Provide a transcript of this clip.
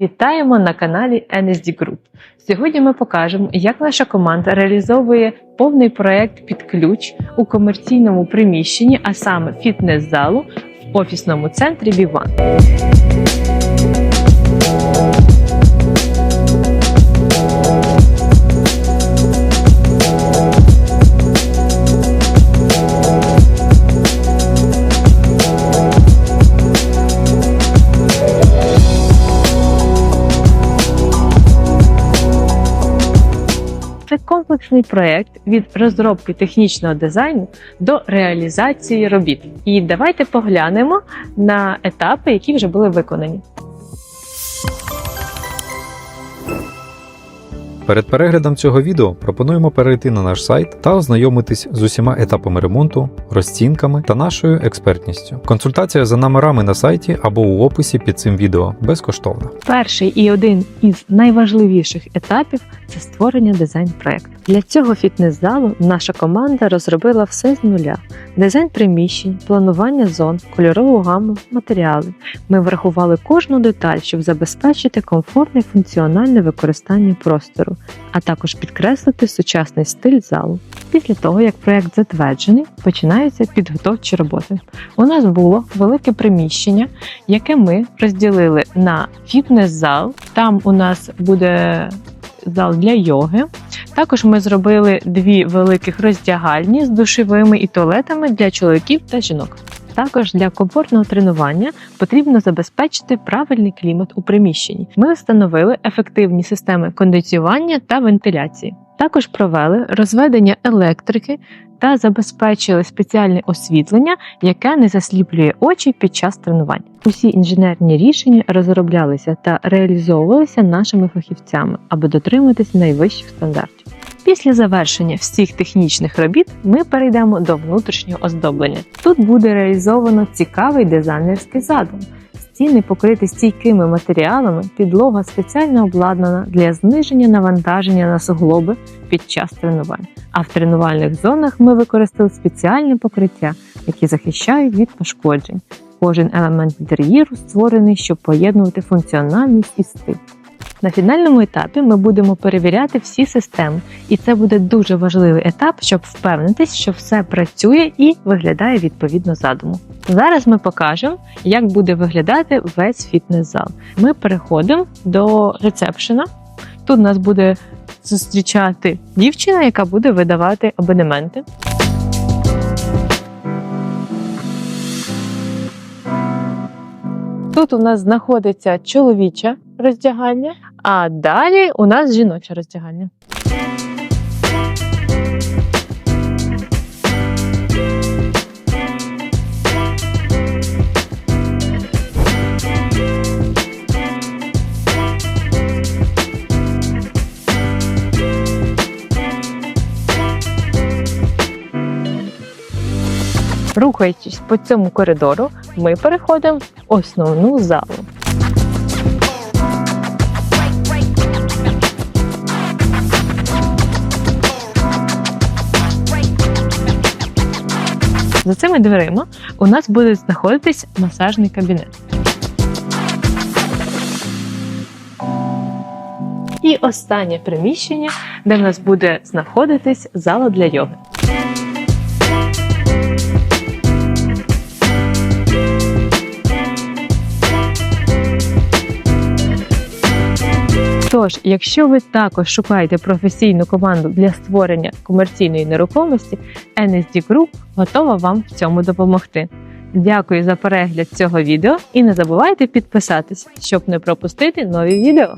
Вітаємо на каналі NSD Group. Сьогодні ми покажемо, як наша команда реалізовує повний проект під ключ у комерційному приміщенні, а саме фітнес-залу в офісному центрі Біван. Це комплексний проект від розробки технічного дизайну до реалізації робіт. І давайте поглянемо на етапи, які вже були виконані. Перед переглядом цього відео пропонуємо перейти на наш сайт та ознайомитись з усіма етапами ремонту, розцінками та нашою експертністю. Консультація за номерами на сайті або у описі під цим відео безкоштовна. Перший і один із найважливіших етапів це створення дизайн-проекту. Для цього фітнес-залу наша команда розробила все з нуля: дизайн приміщень, планування зон, кольорову гаму, матеріали. Ми врахували кожну деталь, щоб забезпечити комфортне функціональне використання простору, а також підкреслити сучасний стиль залу. Після того, як проект затверджений, починаються підготовчі роботи. У нас було велике приміщення, яке ми розділили на фітнес-зал. Там у нас буде зал для йоги. Також ми зробили дві великих роздягальні з душевими і туалетами для чоловіків та жінок. Також для комфортного тренування потрібно забезпечити правильний клімат у приміщенні. Ми встановили ефективні системи кондиціювання та вентиляції. Також провели розведення електрики та забезпечили спеціальне освітлення, яке не засліплює очі під час тренувань. Усі інженерні рішення розроблялися та реалізовувалися нашими фахівцями, аби дотриматись найвищих стандартів. Після завершення всіх технічних робіт ми перейдемо до внутрішнього оздоблення. Тут буде реалізовано цікавий дизайнерський задум. Стіни покриті стійкими матеріалами, підлога спеціально обладнана для зниження навантаження на суглоби під час тренувань. А в тренувальних зонах ми використали спеціальні покриття, які захищають від пошкоджень. Кожен елемент інтер'єру створений, щоб поєднувати функціональність і стиль. На фінальному етапі ми будемо перевіряти всі системи, і це буде дуже важливий етап, щоб впевнитись, що все працює і виглядає відповідно задуму. Зараз ми покажемо, як буде виглядати весь фітнес-зал. Ми переходимо до ресепшена. Тут нас буде зустрічати дівчина, яка буде видавати абонементи. Тут у нас знаходиться чоловіче роздягання, а далі у нас жіноче роздягання. Рухаючись по цьому коридору, ми переходимо в основну залу. За цими дверима у нас буде знаходитись масажний кабінет. І останнє приміщення, де в нас буде знаходитись зала для йоги. Тож, якщо ви також шукаєте професійну команду для створення комерційної нерухомості, NSD Group готова вам в цьому допомогти. Дякую за перегляд цього відео і не забувайте підписатись, щоб не пропустити нові відео.